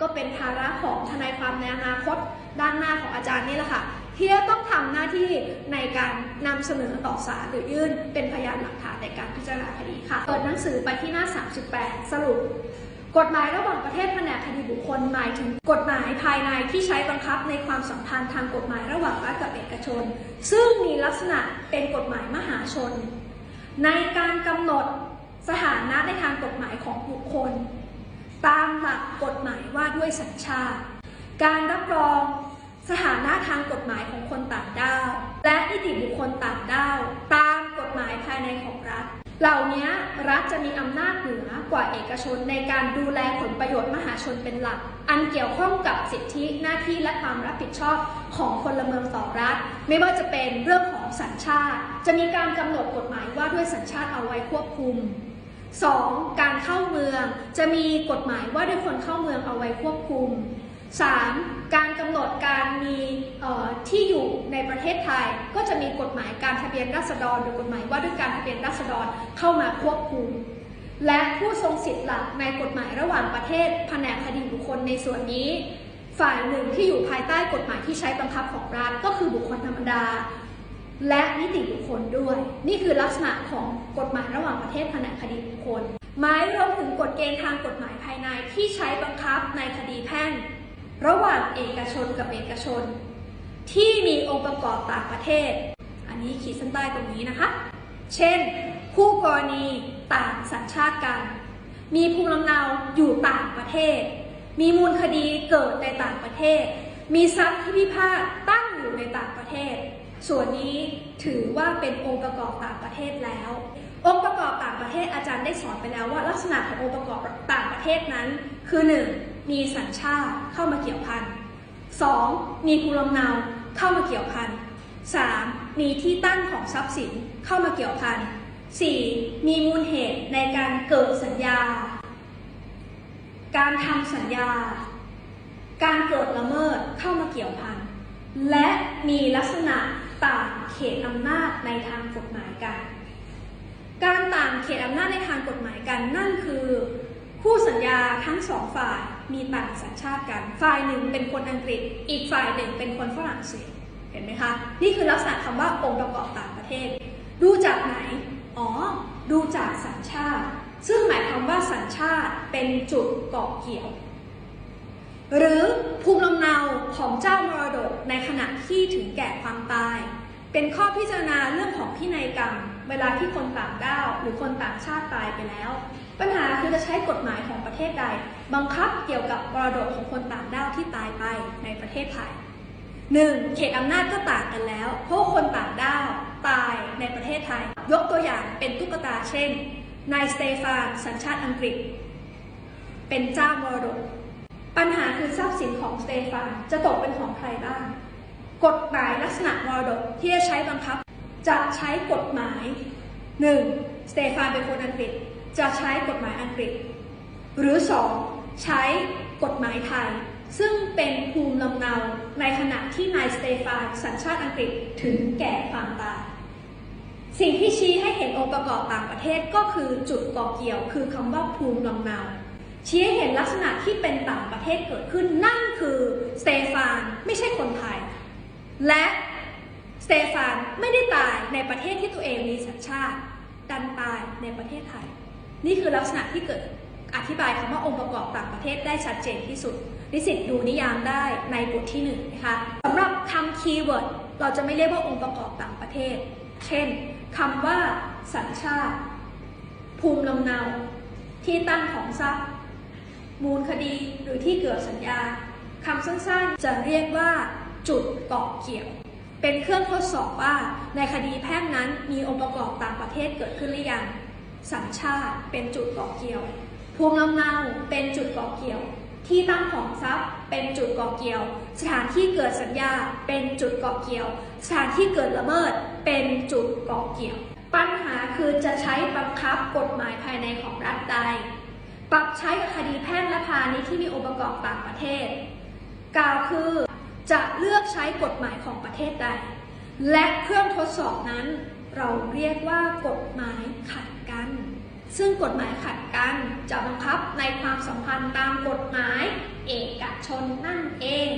ก็เป็นภาระของทนายความในอนาคตด้านหน้าของอาจารย์นี่แหละค่ะ ที่จะต้องทำหน้าที่ในการนำเสนอต่อศาลหรือยื่นเป็นพยานหลักฐานในการพิจารณาคดีค่ะ เปิดหนังสือไปที่หน้า 38 สรุปกฎหมายระหว่างประเทศแผนกคดีบุคคลหมายถึงกฎหมายภายในที่ใช้บังคับในความสัมพันธ์ทางกฎหมายระหว่างรัฐกับเอกชน ซึ่งมีลักษณะเป็นกฎหมายมหาชน ในการกำหนดสถานะในทางกฎหมายของบุคคล ตามหลักกฎหมายว่าด้วยสัญชาติ การรับรองสถานะทางกฎหมายของคนต่างด้าว และนิติบุคคลต่างด้าว ตามกฎหมายภายในของรัฐ เหล่านี้รัฐจะมีอำนาจเหนือกว่าเอกชนในการดูแลผลประโยชน์มหาชนเป็นหลัก อันเกี่ยวข้องกับสิทธิหน้าที่และความรับผิดชอบของพลเมืองต่อรัฐ ไม่ว่าจะเป็นเรื่องของสัญชาติ จะมีการกำหนดกฎหมายว่าด้วยสัญชาติเอาไว้ควบคุม 2. การเข้าเมืองจะมีกฎหมายว่าด้วยคนเข้าเมืองเอาไว้ควบคุม 3. การกำหนดการมีที่อยู่ในประเทศไทย ก็จะมีกฎหมายการทะเบียนราษฎรหรือกฎหมายว่าด้วยการทะเบียนราษฎรเข้ามาควบคุม และผู้ทรงสิทธิ์หลักในกฎหมายระหว่างประเทศแผนกคดีบุคคลในส่วนนี้ ฝ่ายหนึ่งที่อยู่ภายใต้กฎหมายที่ใช้บังคับของรัฐก็คือบุคคลธรรมดา และนิติบุคคลด้วย นี่คือลักษณะของกฎหมายระหว่างประเทศแผนกคดีบุคคล หมายรวมถึงกฎเกณฑ์ทางกฎหมายภายในที่ใช้บังคับในคดีแพ่ง ระหว่างเอกชนกับเอกชน ที่มีองค์ประกอบต่างประเทศ อันนี้ขีดเส้นใต้ตรงนี้นะคะ เช่น คู่กรณีต่างสัญชาติกัน มีภูมิลำเนาอยู่ต่างประเทศ มีมูลคดีเกิดในต่างประเทศ มีทรัพย์ที่พิพาทตั้งอยู่ในต่างประเทศ ส่วนนี้ถือว่าเป็นองค์ประกอบต่างประเทศแล้ว องค์ประกอบต่างประเทศอาจารย์ได้สอนไปแล้วว่าลักษณะขององค์ประกอบต่างประเทศนั้น คือ 1. มีสัญชาติเข้ามาเกี่ยวพัน 2. มีภูมิลำเนาเข้ามาเกี่ยวพัน 3. มีที่ตั้งของทรัพย์สินเข้ามาเกี่ยวพัน 4. มีมูลเหตุในการเกิดสัญญา การทำสัญญา การเกิดละเมิดเข้ามาเกี่ยวพัน และมีลักษณะ ต่างเขตอำนาจในทางกฎหมายกัน การต่างเขตอำนาจในทางกฎหมายกัน นั่นคือ คู่สัญญาทั้งสองฝ่ายมีต่างสัญชาติกัน ฝ่ายหนึ่งเป็นคนอังกฤษ อีกฝ่ายหนึ่งเป็นคนฝรั่งเศส เห็นไหมคะ นี่คือลักษณะคำว่าองค์ประกอบต่างประเทศ ดูจากไหน อ๋อ ดูจากสัญชาติ ซึ่งหมายความว่าสัญชาติเป็นจุดเกาะเกี่ยว หรือภูมิลำเนาของเจ้ามรดกในขณะที่ถึงแก่ความตาย เป็นข้อพิจารณาเรื่องของพินัยกรรม เวลาที่คนต่างด้าวหรือคนต่างชาติตายไปแล้ว ปัญหาคือจะใช้กฎหมายของประเทศใด บังคับเกี่ยวกับมรดกของคนต่างด้าวที่ตายไปในประเทศไทยหนึ่งเขตอำนาจก็ต่างกันแล้ว เพราะคนต่างด้าวตายในประเทศไทย ยกตัวอย่างเป็นตุ๊กตาเช่นนายสเตฟานสัญชาติอังกฤษ เป็นเจ้ามรดก ปัญหาคือทรัพย์สินของสเตฟานจะตกเป็นของใครบ้าง กฎหมายลักษณะมรดกที่จะใช้บังคับ จะใช้กฎหมาย 1. สเตฟานเป็นคนอังกฤษ จะใช้กฎหมายอังกฤษ หรือ 2. ใช้กฎหมายไทย ซึ่งเป็นภูมิลำเนาในขณะที่นายสเตฟานสัญชาติอังกฤษถึงแก่ความตายสิ่งที่ชี้ให้เห็นองค์ประกอบต่างประเทศก็คือจุดก่อเกี่ยว คือคำว่าภูมิลำเนาชี้ให้เห็นลักษณะที่เป็น ศเกิดขึ้นนั่นคือสเตฟานไม่ใช่คนไทย และสเตฟานไม่ได้ตายในประเทศที่ตัวเองมีสัญชาติดันตายในประเทศไทย นี่คือลักษณะที่เกิดอธิบายคำว่าองค์ประกอบต่างประเทศได้ชัดเจนที่สุดนิสิตดูนิยามได้ในบทที่หนึ่งนะคะสำหรับคำคีย์เวิร์ดเราจะไม่เรียกว่าองค์ประกอบต่างประเทศ เช่นคำว่าสัญชาติ ภูมิลำเนา ที่ตั้งของทรัพย์ มูลคดีหรือที่เกิดสัญญาคำสั้นๆ จะเรียกว่าจุดเกาะเกี่ยว เป็นเครื่องทดสอบว่าในคดีแพ่งนั้นมีองค์ประกอบต่างประเทศเกิดขึ้นหรือยัง สัญชาติเป็นจุดเกาะเกี่ยว ภูมิลำเนาเป็นจุดเกาะเกี่ยว ที่ตั้งของทรัพย์เป็นจุดเกาะเกี่ยว สถานที่เกิดสัญญาเป็นจุดเกาะเกี่ยว สถานที่เกิดละเมิดเป็นจุดเกาะเกี่ยว ปัญหาคือจะใช้บังคับกฎหมายภายในของรัฐใด ปรับใช้กับคดีแพ่งและพาณิชย์ที่มีองค์ประกอบต่างประเทศ กล่าวคือจะเลือกใช้กฎหมายของประเทศใด และเครื่องทดสอบนั้น เราเรียกว่ากฎหมายขัดกัน ซึ่งกฎหมายขัดกันจะบังคับในความสัมพันธ์ตามกฎหมายเอกชนนั่นเอง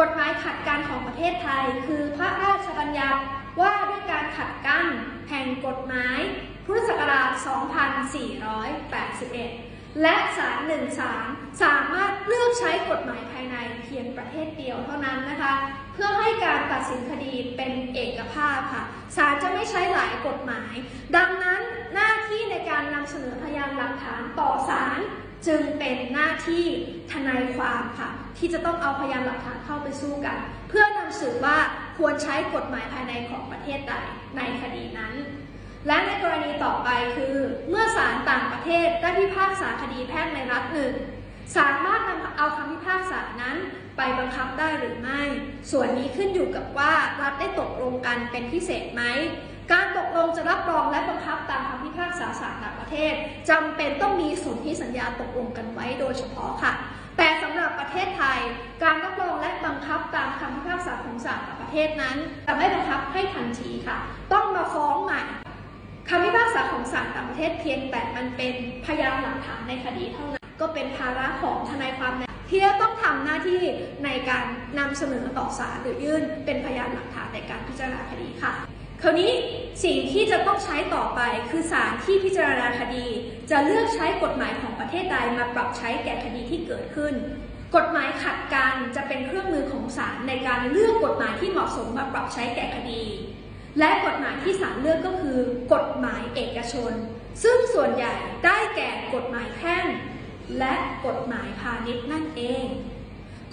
กฎหมายขัดกันของประเทศไทย คือพระราชบัญญัติว่าด้วยการขัดกันแห่งกฎหมายพุทธศักราช 2481 และศาลหนึ่งศาลสามารถเลือกใช้กฎหมายภายในเพียงประเทศเดียวเท่านั้นนะคะ เพื่อให้การตัดสินคดีเป็นเอกภาพค่ะศาลจะไม่ใช้หลายกฎหมาย ดังนั้นหน้าที่ในการนำเสนอพยานหลักฐานต่อศาลจึงเป็นหน้าที่ทนายความค่ะ ที่จะต้องเอาพยานหลักฐานเข้าไปสู้กัน เพื่อนำสืบว่าควรใช้กฎหมายภายในของประเทศใดในคดีนั้น และในกรณีต่อไปคือ เมื่อศาลต่างประเทศได้พิพากษาคดีแพ่งในรัฐหนึ่งสามารถนำเอาคำพิพากษานั้นไปบังคับได้หรือไม่ ส่วนนี้ขึ้นอยู่กับว่ารัฐได้ตกลงกันเป็นพิเศษไหม การตกลงจะรับรองและบังคับตามคำพิพากษาศาลต่างประเทศจำเป็นต้องมีสนธิสัญญาตกลงกันไว้โดยเฉพาะค่ะ แต่สำหรับประเทศไทย การรับรองและบังคับตามคำพิพากษาของศาลต่างประเทศนั้นจะไม่บังคับให้ทันทีค่ะ ต้องมาฟ้องใหม่ คำพิพากษาของศาลต่างประเทศเพียงแต่มันเป็นพยานหลักฐานในคดีเท่านั้น ก็เป็นภาระของทนายความที่จะต้องทำหน้าที่ในการนำเสนอต่อศาลหรือยื่นเป็นพยานหลักฐานในการพิจารณาคดีค่ะ คราวนี้สิ่งที่จะต้องใช้ต่อไปคือศาลที่พิจารณาคดี จะเลือกใช้กฎหมายของประเทศใดมาปรับใช้แก่คดีที่เกิดขึ้น กฎหมายขัดกันจะเป็นเครื่องมือของศาลในการเลือกกฎหมายที่เหมาะสมมาปรับใช้แก่คดี และกฎหมายที่ศาลเลือกก็คือกฎหมายเอกชน ซึ่งส่วนใหญ่ได้แก่กฎหมายแพ่งและกฎหมายพาณิชย์นั่นเอง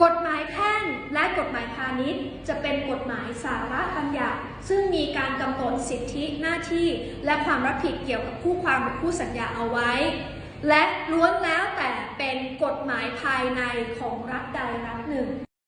กฎหมายแพ่งและกฎหมายพาณิชย์ จะเป็นกฎหมายสาระบัญญัติซึ่งมีการกำหนดสิทธิหน้าที่และความรับผิดเกี่ยวกับคู่ความหรือคู่สัญญาเอาไว้ และล้วนแล้วแต่เป็นกฎหมายภายในของรัฐใดรัฐหนึ่ง